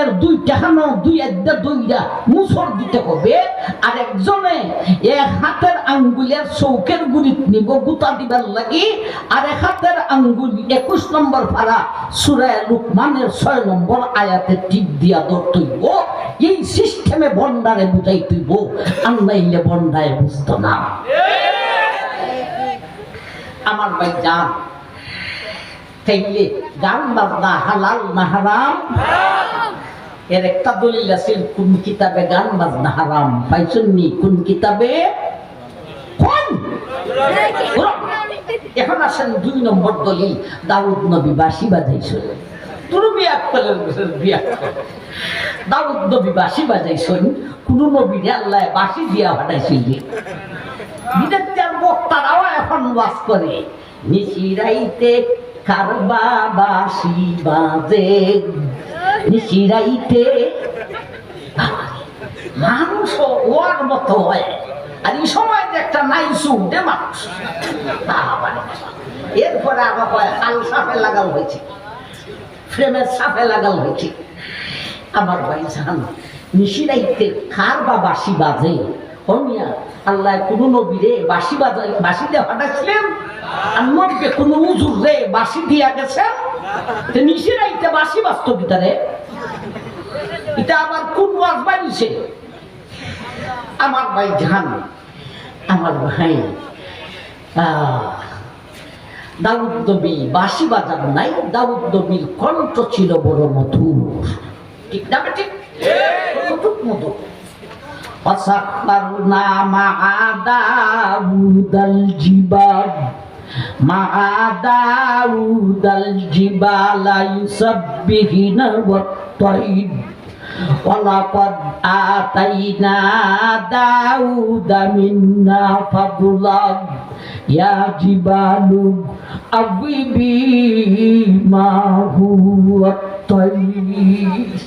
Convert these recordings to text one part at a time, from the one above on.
এর দুই টাকানো দুই একটা দুইটা মুসর দিতে হবে। আর একজনে এক হাতের আঙ্গুলের চৌকের গুড়িত নিব, গুতা দিবার লাগি। আর এক হাতের আঙ্গুল একুশ নম্বর ভাড়া সুরায় লুকমানের ছয় নম্বর আয়াতে টিপ দিয়া ধরতইব। এই সিস্টেমে বন্ডারে বুঝাই তুইব আর নাইলে বন্ডায় বুঝতো না। আমার ভাই যান তাইলে গান বাজনা হালাল না হারাম? এর একটা দলিল আছে, কোন কিতাবে গান বাজনা হারাম? পাইছেন নি? কোন কিতাবে? কোন? এখন আসেন দুই নম্বর দলিল, দাউদ নবী বাসি করলেন বিয়া দাউদ নবী কোন দিয়া এখন কারবা বাসি বাজে। নিশিরাইতে মানুষ ওর মতো হয়। আর এই সময় একটা নাইসু দে মানুষ এরপরে আবার হয় আল সাপে লাগাল হয়েছে। ফ্রেমের সাপে লাগাল হয়েছে। আমার ভাই জান নিশিরাইতে খার বা বাসি বাজে? হমিয়া আল্লাহ কোন নবীরে বাসি বাজাই বাসি দিয়ে ফাটাইছিলেন আর নবীকে কোন উজুর রে বাসি দিয়া গেছেন তো নিশিরাইতে বাসি বাস্তব রে এটা আবার কোন ওয়াজ বানিয়েছে আমার ভাই জান আমার ভাই আহ, দাউদ নবী বাসি বাজার নাই দাউদ নবীর কণ্ঠ ছিল বড় মধুর ঠিক না ঠিক কতটুক মধুর وسخرنا مع داود الجبال مع داود الجبال يسبحن والطير ولقد آتينا داود منا فضلا يا جبال أوبي معه الطير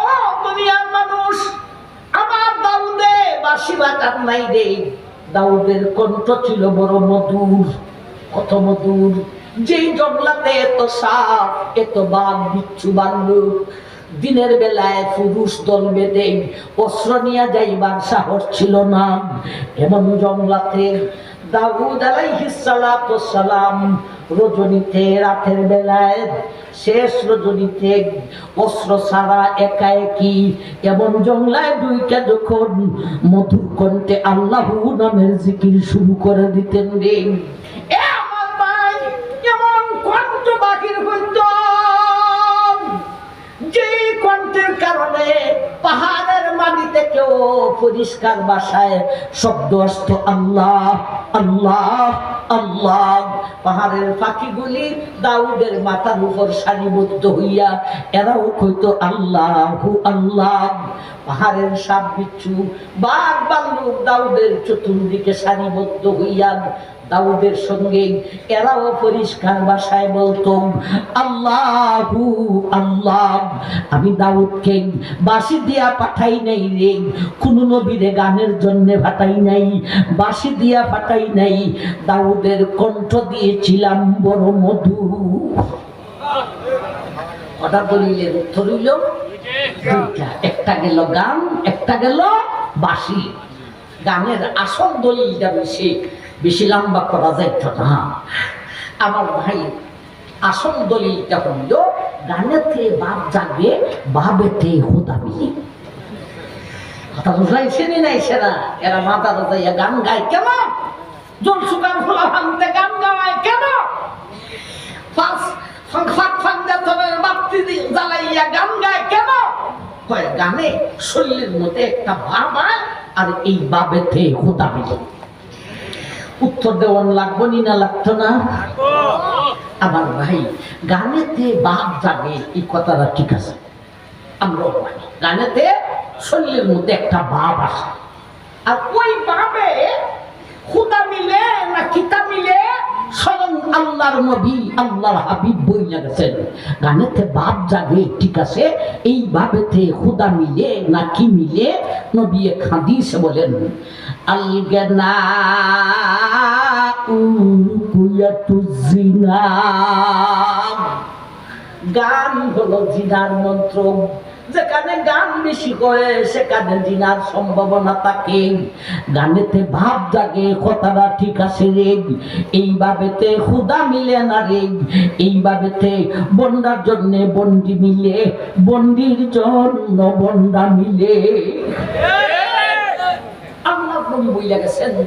ও দুনিয়ার মানুষ আমার দাউদে বাসি বাজার নাই রে দাউদের কণ্ঠ ছিল বড় মধুর, কত মধুর। যেই জগলাতে এত সাপ, এত বাঘ, বিচ্ছু বাল্লুক দিনের বেলায় পুরুষ দল বেঁধে অস্ত্র নিয়ে যাইবার সাহস ছিল না। এমন জঙ্গলাতে দাউদ আলাইহিস সালাতু সালাম রজনীতে রাতের বেলায় শেষ রজনীতে অস্ত্র ছাড়া একা একই, এমন জংলায় দুইটা যখন মধুর কণ্ঠে আল্লাহ নামের জিকির শুরু করে দিতেন রে। যে কণ্ঠের কারণে পাহাড়ের মাটি থেকেও পরিষ্কার বাসায় শব্দ আসতো, আল্লাহ আল্লাহ আল্লাহ। পাহাড়ের পাখিগুলি দাউদের মাথার উপর সারিবদ্ধ হইয়া এরাও কইতো, আল্লাহ আল্লাহ। পাহাড়ের সাপ বিচ্ছু বাঘ বাল্লুক দাউদের চতুর্দিকে সারিবদ্ধ হইয়া দাউদের সঙ্গে এরাও পরিষ্কার ভাষায় বলতো, আল্লাহু আল্লাহ, আমি দাউদকে বাসি দিয়া পাঠাই নাই রে, কোন নবীরে গানের জন্য পাঠাই নাই বাসি দিয়া পাঠাই নাই, দাউদের কণ্ঠ দিয়েছিলাম বড় মধু। কথা বলিলেন উত্তর হইল একটা গেল গান, একটা গেল বাসি গানের আসল দলিলটা বেশি বেশি লম্বা করা যাইত না। আমার ভাই আসল দলিলটা হইল গানেতে বাপ জাগে বাবেতে হুদাবি কথা বুঝাইছে নি নাই সেরা? এরা মাথা যাইয়া গান গায় কেন ফোলা ভাঙতে গান কেন ফাঁস জ্বালাইয়া গান গায় কেন গানে শরীরের মধ্যে একটা আর এই বাবেতে হুদাবি উত্তর দেওয়ান লাগবো নি না লাগতো না? আমার ভাই, গানেতে বাপ জাগে এই কথাটা ঠিক আছে। আমরা গানেতে শরীরের মধ্যে একটা বাপ আসে আর ওই বাপে খুদা মিলে না কিতা মিলে আল্লাহর নবী, আল্লাহর হাবিব বইয়া গেছেন। গানেতে বাপ জাগে, ঠিক আছে? এই ভাবেতে খুদা মিলে, নাকি মিলে? নবী খাদিস বলেন, আলগনা উরকুয়াতুজিনা গান হলো জিনার মন্ত্র। যেখানে গান বেশি করে সেখানে জিনার সম্ভাবনা থাকে। গানেতে ভাব জাগে, কথাটা ঠিক আছে রে। এইভাবেতে খুদা মিলে না রে। এইভাবেতে বন্ডার জন্য বন্ডি মিলে বন্ডির জন্য বন্ডা মিলে।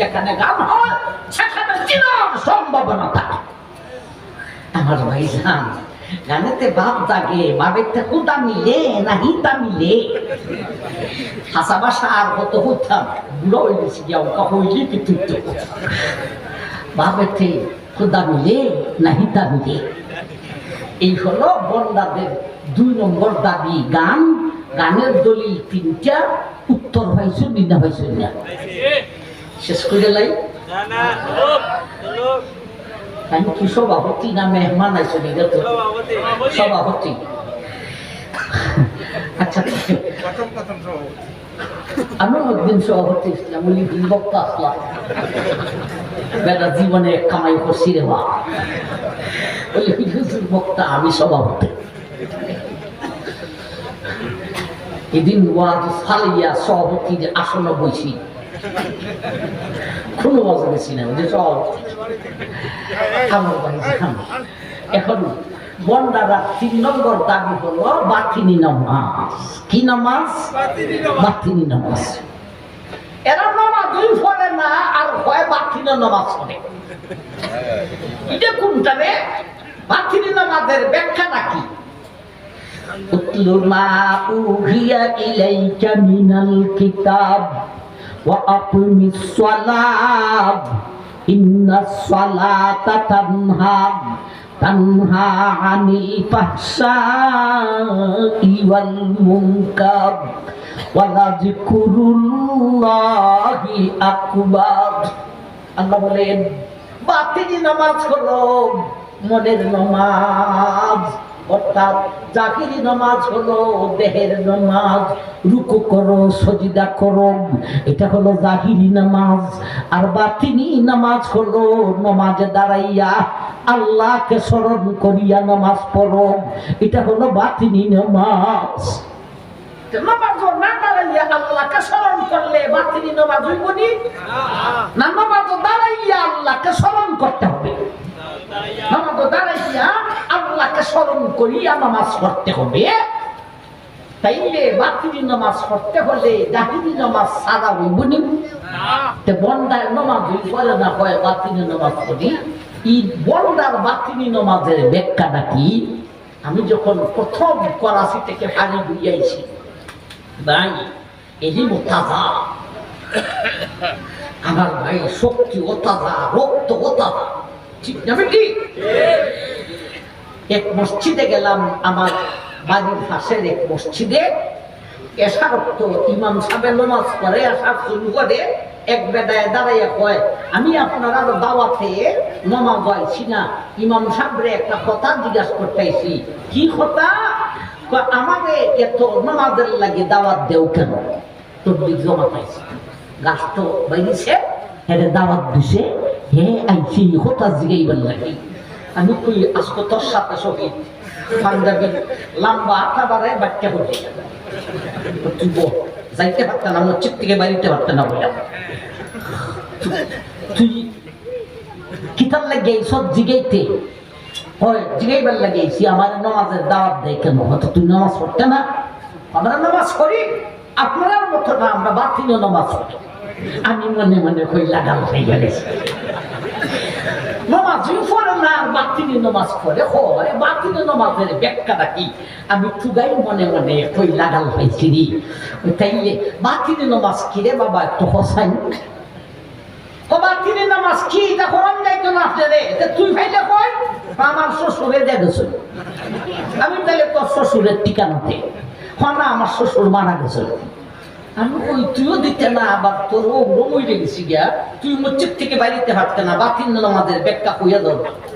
যেখানে গান হয়, সেখানে সম্ভাবনা থাকে। আমার ভাই জান গানেতে বাপ জাগে বাবেতে কুদা মিলে, না হিতা মিলে? হাসা বাসা আর কত হইতাম বুড়ো হয়ে গেছি গিয়া ওকা হইলি কি তুই তো বাবেতে কুদা মিলে, না হিতা মিলে? এই হলো বন্দাদের দুই নম্বর দাবি। গান, গানের দলিল তিনটা, উত্তর পাইছো বিনা পাইছো না? শেষ করে লাই। না না আমি কি সভাপতি না মেহমান আইসো সভাপতি আচ্ছা আমি সভাপতি ছিলাম বলি দিন বক্তা আসলাম বেটা জীবনে কামাই করছি রে বা বলি হুজুর বক্তা আমি সভাপতি এদিন ওয়াজ ফালিয়া সভাপতির আসনে বইছি কোনো মজা ওই যে ভাই জান, এখন বন্ডারা তিন নম্বর দাবি বাতিনি কি বাতিনি এরা পড়ে না আর হয় বাতিনি নামাজ পড়ে এটা কোনটা রে বাতিনি নামাজের ব্যাখ্যাটা কি উতলু মা উহিয়া ইলাইকা মিনাল কিতাব আকিমিস সালাত ইন্নাস সালাতা তানহা তানহা আনিল ফাহশাই ওয়াল মুনকার ওয়া লাযিকরুল্লাহি আকবার। আল্লাহ বলেন বাতিনি নামাজ হলো মনের নামাজ। অর্থাৎ জাকিরি নামাজ হলো দেহের নামাজ। রুকু করো, সজিদা করো, এটা হলো জাহিরি নামাজ। আর বাতিনি নামাজ হলো নমাজে দাঁড়াইয়া আল্লাহকে স্মরণ করিয়া নামাজ পড়ো। এটা হলো বাতিনি নামাজ। নামাজ দাঁড়াইয়া আল্লাহকে স্মরণ করলে বাতিনি নামাজ হইব নি? নামাজ দাঁড়াইয়া আল্লাহকে স্মরণ করতে হবে। নামাজ দাঁড়াইয়া স্মরণ করিয়া নামাজ পড়তে হবে। তাইলে বাতিনি নামাজ পড়তে হলে জাহিরি নামাজ সাদা হইব নি। তে বন্দার নামাজ পড়ে না হয় বাতিনি নামাজ পড়ি। এই বন্দার বাতিনি নামাজের ব্যাখ্যাটা কি? আমি যখন প্রথম করাচি থেকে হারি ঘুরিয়াইছি ভাই এলিম তাজা আমার ভাই শক্তি ও তাজা রক্ত ও তাজা ঠিক না বেটি? এক মসজিদে গেলাম, আমার বাড়ির পাশের এক মসজিদে। এসার তো ইমাম সাহেব নমাজ করে এসার শুরু করে এক বেদায় দাঁড়াইয়া কয়, আমি আপনার আরও দাওয়াতে নমাজ হয়েছি না। ইমাম সাহেবরে একটা কথা জিজ্ঞাসা করতেছি। কি কথা? আমাকে এত নমাজের লাগে দাওয়াত দেও কেন? তোর দিক জমা পাইছি। গাছ তো বাইরেছে দাওয়াত দিছে, হে, আইছি হতা জিগাইবার লাগে। আমি তুই আজকে তোর সাথে শহীদ পাঞ্জাবি লম্বা আটা বাড়ায় বাচ্চা করতে তুই বল, যাইতে পারতে না, মসজিদ থেকে বাড়িতে পারতে না বলে তুই কিতার লাগে সব জিগাইতে? হয়, জিগাইবার লাগাইছি আমার নামাজের দাওয়াত দেয় কেন? হয়তো তুই নামাজ পড়তে না? আমরা নামাজ করি আপনার মতো না, আমরা বাতিল নামাজ পড়ি। আমি মনে মনে হই লাগাল হয়ে গেছি। নামাজই পড়ে না আর বাতিল নামাজ পড়ে হয় বাতিল নামাজের ব্যাখ্যাটা কি আমি তুগাই মনে মনে কই লাগাল হয়েছি রে নামাজ কি রে বাবা, একটু হসাই কি? না তুই ভাইলে কই? আমার শ্বশুরে দেখেছ আমি তাহলে তোর শ্বশুরের ঠিকানাতে। না, আমার শ্বশুর মারা গেছিল আমি ওই তুইও দিতে না, আবার তোর ওগুলো মরে গেছি গিয়া। তুই মসজিদ থেকে বাড়িতে হাঁটতে না, বাতিল আমাদের ব্যাখ্যা কইয়া দাও। কয়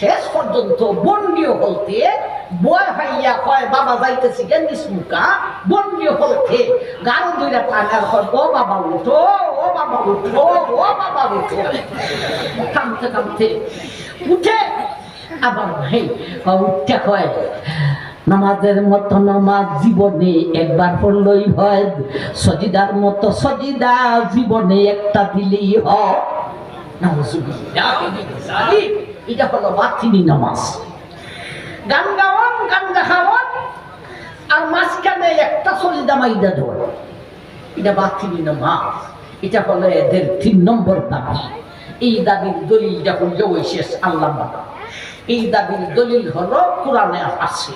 শেষ পর্যন্ত বন্ডিও বলতে বয় ভাইয়া কয়, বাবা যাইতেছি গেন্দিস মুখা বন্ডিও বলতে গান দুইটা টানার হয় ও বাবা উঠো, ও বাবা উঠো, ও বাবা উঠো। থামতে থামতে উঠে আবার ভাই উঠতে কয়, নামাজের মতো নামাজ জীবনে একবার পড়লই হয়। সজিদার মতো সজিদা জীবনে একটা দিলেই হয়। এটা হলো বাতিনি নামাজ। গান গাওয়ান গান দেখাওয়ান আর মাঝখানে একটা সলিদা মাইদা দেওয়ান এটা বাতিনি নামাজ। এটা হলো এদের তিন নম্বর দাবি। এই দাবির দলিলটা হইল ওই শেষ আল্লাহ এই দাবির দলিল হলো কোরআনে আছে।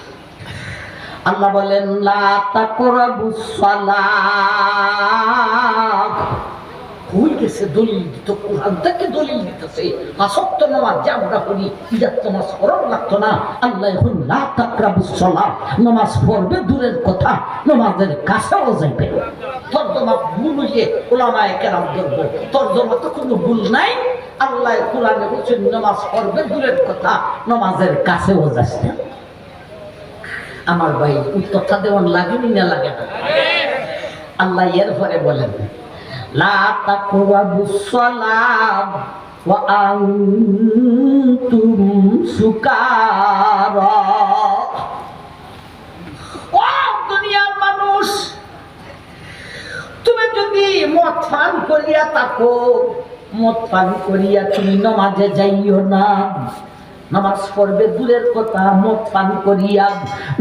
আল্লাহ বলেন, লা তাকরাবুস সালাহ। গেছে দলিল দিত কোরআন থেকে দলিল দিতেছে আসক্ত নামাজ যে আমরা পড়ি ইজাত নামাজ স্মরণ লাগতো না। আল্লাহ এখন লা তাকরাবুস সালাহ নামাজ পড়বে দূরের কথা নামাজের কাছেও যাইবে তর্জমা ভুল হইলে ওলামায়ে কেরাম ধরবো। তর্জমা তো কোনো ভুল নাই। আল্লাহ কোরআনে বলছেন নামাজ পড়বে দূরের কথা নামাজের কাছেও যাচ্ছে না। আমার ভাই উত্তরটা দেওয়ান লাগেনি না লাগে না? আল্লাহ এর পরে বলেন সালাম ওয়া আনতুম সুকারা। ও দুনিয়ার মানুষ, তুমি যদি মদ পান করিয়া থাকো, মদ পান করিয়া তুমি নমাজে যাইও না। নামাজ পড়বে, দূরের কথা মদ পান করিয়া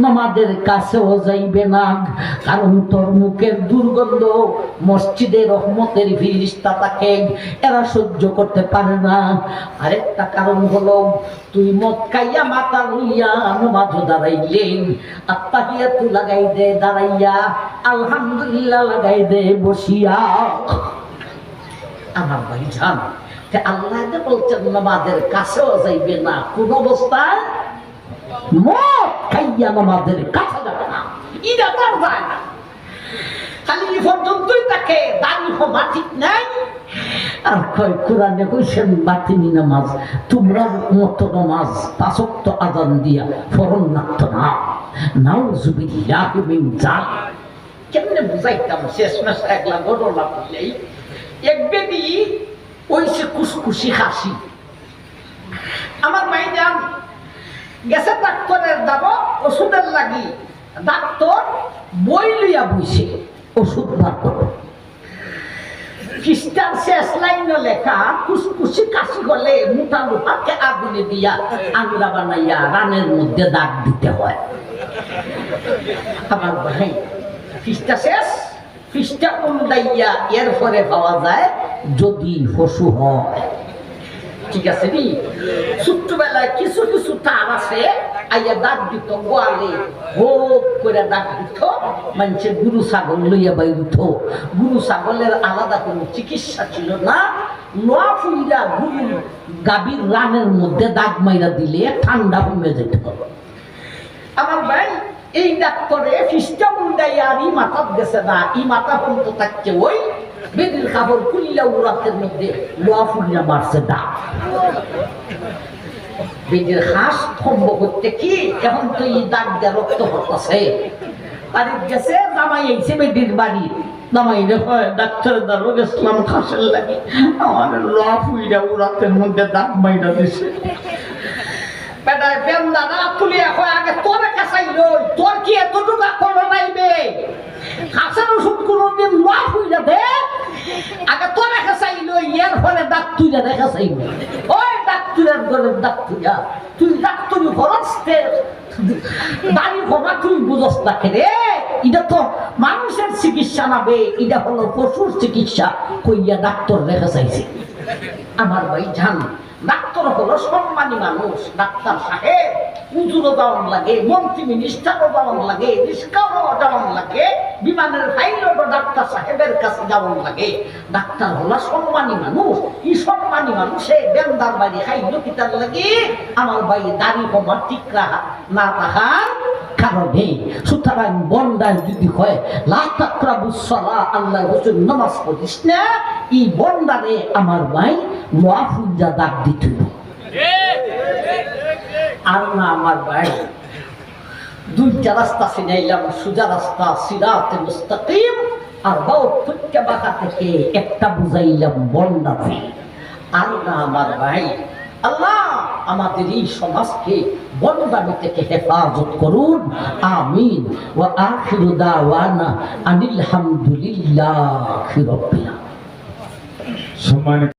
নমাজের কাছেও যাইবে না। কারণ তোর মুখের দুর্গন্ধ মসজিদে রহমতের ফিরিস্তা তাকে, এরা সহ্য করতে পারে না। আরেকটা কারণ হলো, তুই মদ খাইয়া মাথা লইয়া নমাজও দাঁড়াইলেন আত্মাহিয়া তু লাগাই দে, দাঁড়াইয়া আলহামদুলিল্লাহ লাগাই দে, বসিয়া। আমার ভাই জান আল্লাহ বলছেন, নামাজের কাছেও যাইবে না। কোন অবস্থায়? মদ নামাজের কাছে যাবে না। ইটা তার যায় না। খালি নাই। আর বাতিনি নামাজ, তোমরা মতো নামাজ দিয়া নাও মিন কেমনে একলা এক বেদি ওইসে কুসকুসি হাসি। আমার মাই যান গেছে ডাক্তারের দাব, ওষুধের লাগি ডাক্তার বই লইয়া বইছে, ওষুধ বার করো। খ্রিস্টান শেষ লাইন লেখা, কুসকুসি কাশি গলে মুঠা লোহাকে আগুনে দিয়া আংরা বানাইয়া রানের মধ্যে দাগ দিতে হয়। আমার ভাই খ্রিস্টা শেষ এর পাওয়া যায় যদি পশু হয়। ঠিক আছে নি? ছোট্টবেলায় কিছু কিছু তার আছে মানুষের গুরু ছাগল লইয়া বাইরিত। গুরু ছাগলের আলাদা কোনো চিকিৎসা ছিল না। নোয়া ফুইরা গুরু গাভীর রানের মধ্যে দাগ মাইরা দিলে ঠান্ডা কমে যেত। আমার ভাই এই ডাক্তারে ফিস্টা মুন্ডাই আর ই গেছে না, ই মাথা পর্যন্ত থাকছে ওই বেদির কাপড় কুল্লা উড়াতের মধ্যে লোয়া ফুল্লা মারছে দাগ বেদির হাঁস থম্ব করতে কি? এখন তো এই দাগ দিয়ে রক্ত হতাছে বাড়ির গেছে, জামাই আইছে বেদির বাড়ি। জামাই দেখো ডাক্তার দারো গেছিলাম খাসের লাগে। আমার লোয়া ফুইরা উড়াতের মধ্যে দাগ মাইরা দিছে। বেটায় বেন্দা না তুলিয়া কয়, আগে তোরে কাছাই লই, তোর কি এতটুকু করো নাইবে হাসান ওষুধ কোনোদিন লাভ হইয়া দে। আগে তোরে কাছাই লই, এর ফলে দাঁত রে কাছাই ওই ডাক্তারের ঘরের ডাক্তারিয়া তুই ডাক্তারি ফরস্তে দাড়ি হবা তুই বুঝস না রে? এটা তো মানুষের চিকিৎসা নাবে এটা হলো পশুর চিকিৎসা। কইয়া ডাক্তার রেখে চাইছে। আমার ভাই জান ডাক্তার হলো সম্মানী মানুষ ডাক্তার সাহেব। উজুরও দেওয়ান লাগে, মন্ত্রী মিনিস্টারও দেওয়ান লাগে রিস্কারও দেওয়ান লাগে, বিমানের ফাইলও ডাক্তার সাহেবের কাছে যাওয়ান লাগে। ডাক্তার হলো সম্মানী মানুষ, এই সম্মানী মানুষে বেন্দার বাড়ি খাইল কিতার লাগে? আমার ভাই দাড়ি কমা ঠিক রাখা, না রাখার কারণে। সুতরাং বন্দায় যদি হয় লাতাকরাবুসলা আল্লাহ রসুল নামাজ পড়িস না, এই বন্দারে আমার ভাই মহাফুজা ডাক দিছিল আর না আমার ভাই। দুইটা রাস্তা চিনাইলাম সোজা রাস্তা, সিরাতে মুস্তাকিম, আর বাউ ফুটকা বাঁকা থেকে একটা বুঝাইলাম বন্দাতে আর না আমার ভাই, আল্লাহ আমাদের এই সমাজকে বন্দামি থেকে হেফাজত করুন, আমিন। ও আখিরু দাওয়ানা আনিল হামদুলিল্লাহ সম্মানিত